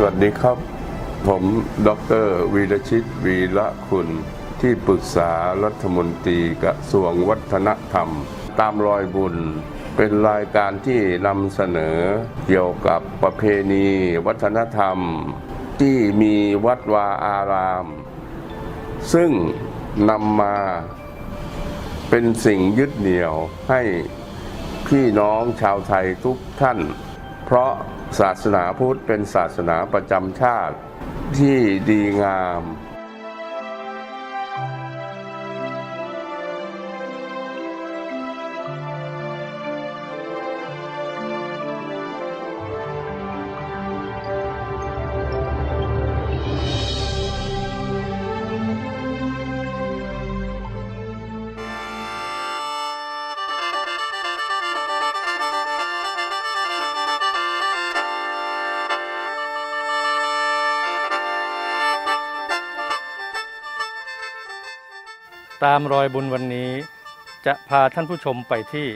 สวัสดีครับ ผมดรวีรชิตวีระคุณ ที่ปรึกษารัฐมนตรีกระทรวงวัฒนธรรม ตามรอยบุญ เป็นรายการที่นำเสนอเกี่ยวกับประเพณี วัฒนธรรม ที่มีวัดวาอาราม ซึ่งนำมาเป็นสิ่งยึดเหนี่ยวให้พี่น้องชาวไทยทุกท่าน เพราะ ศาสนาพุทธเป็นศาสนาประจำชาติที่ดีงาม ตามรอยบุญวันนี้ จะพาท่านผู้ชมไปที่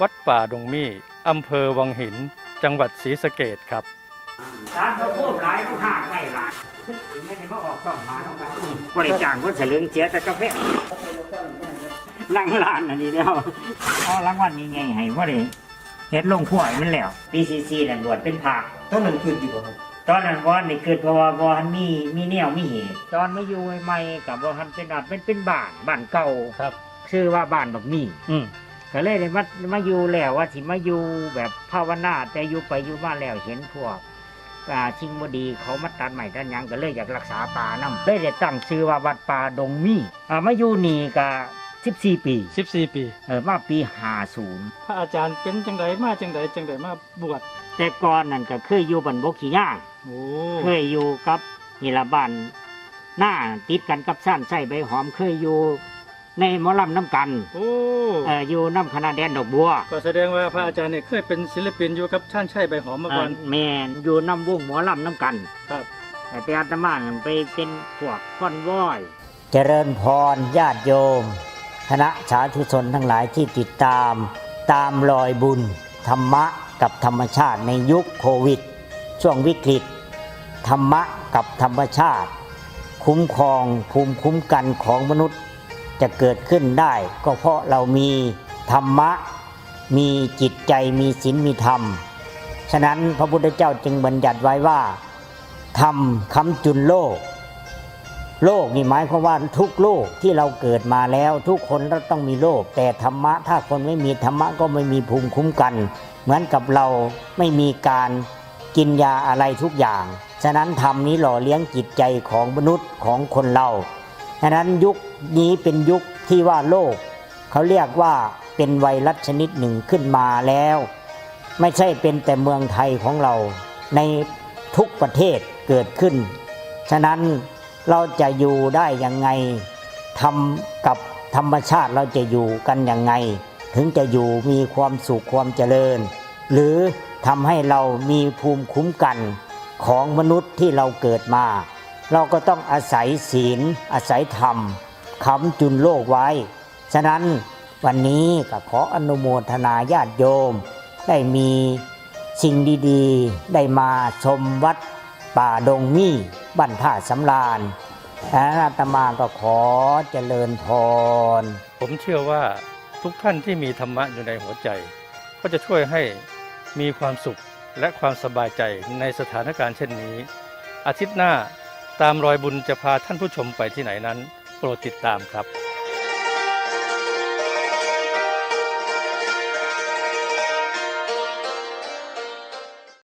วัดป่าดงมี่อำเภอวังหิน จังหวัดศรีสะเกดครับร้านเขาโคตรหลายเขาห้าไร่หลายไม่ได้มาออกต้องหาต้องการบริจาคคนเสลึงเสียแต่กาแฟนั่งร้านอันนี้แล้วเอารางวัลนี้ไงให้ว่าเลยเฮ็ดลงขั้วให้มันแล้วปีซีซีนั่นบวชเป็นผักตอนนั้นคือดีกว่าครับ ตอนนั้นว่านี่เกิดเพราะว่าบ่ทันมีมีแนวมีเหตุตอนมาอยู่ใหม่ๆกับบ่ทันเป็นอัดเป็นเป็นบ้านบ้านเก่าครับ ชื่อว่าบ้านบักมี่อืมก็เลยได้มามาอยู่แล้วว่าสิมาอยู่แบบภาวนาแต่อยู่ไปอยู่มาแล้วเห็นพวกป่าชิงบดีเขามาตัดใหม่ตัดหยังก็เลยอยากรักษาป่านำเลยได้ตั้งชื่อว่าวัดป่าดงมี่อ่ามาอยู่นี่ก็ 14 ปี14 ปี เออมาปี50พระอาจารย์เป็นจังไดมาจังไดจังไดมาบวชแต่ก่อนนั่นก็เคยอยู่บันบกขี้ย่างโอ้เคยอยู่กับนี่ละบ้านหน้าติดกันกับสั้นใส่ใบหอมเคยอยู่ในหมอลำน้ำกันโอ้เอออยู่น้ำคณะแดนดอกบัวก็แสดงว่าพระอาจารย์เนี่ยเคยเป็นศิลปินอยู่กับท่านชัยใบหอมมาก่อนเอ่อแม่นอยู่น้ำวงหมอลำน้ำกัน ครับแต่อาตมานั่นไปเป็นพวกคอนวอย เจริญพรญาติโยม คณะสาธุชนทั้งหลายที่ติดตาม ตามรอยบุญ ธรรมะกับธรรมชาติในยุคโควิด ช่วงวิกฤต ธรรมะกับธรรมชาติ คุ้มครองภูมิคุ้มกันของมนุษย์จะเกิดขึ้นได้ ก็เพราะเรามีธรรมะ มีจิตใจมีศีลมีธรรม ฉะนั้นพระพุทธเจ้าจึงบัญญัติไว้ว่าธรรมคำจุนโลก โลกนี่หมายความว่าทุกโลกที่เราเกิดมาแล้วทุกคนเราต้องมีโลก แต่ธรรมะถ้าคนไม่มีธรรมะก็ไม่มีภูมิคุ้มกัน เหมือนกับเราไม่มีการกินยาอะไรทุกอย่าง ฉะนั้นธรรมนี้หล่อเลี้ยงจิตใจของมนุษย์ของคนเราฉะนั้นยุคนี้เป็นยุคที่ว่าโลก เขาเรียกว่าเป็นไวรัสชนิดหนึ่งขึ้นมาแล้ว ไม่ใช่เป็นแต่เมืองไทยของเราในทุกประเทศเกิดขึ้น ฉะนั้น เราจะอยู่ได้ยังไงทำกับธรรมชาติเราจะอยู่กันยังไง ถึงจะอยู่มีความสุขความเจริญ หรือทำให้เรามีภูมิคุ้มกันของมนุษย์ที่เราเกิดมา เราก็ต้องอาศัยศีล อาศัยธรรมค้ำจุนโลกไว้ ฉะนั้นวันนี้ก็ขออนุโมทนาญาติโยม ได้มีสิ่งดีๆ ได้มาชมวัดป่าดงมี่ บ้านท่าสำราญอาตมาก็ขอเจริญพร ผมเชื่อว่าทุกท่านที่มีธรรมะอยู่ในหัวใจ ก็จะช่วยให้มีความสุขและความสบายใจในสถานการณ์เช่นนี้ อาทิตย์หน้าตามรอยบุญจะพาท่านผู้ชมไปที่ไหนนั้น โปรดติดตามครับ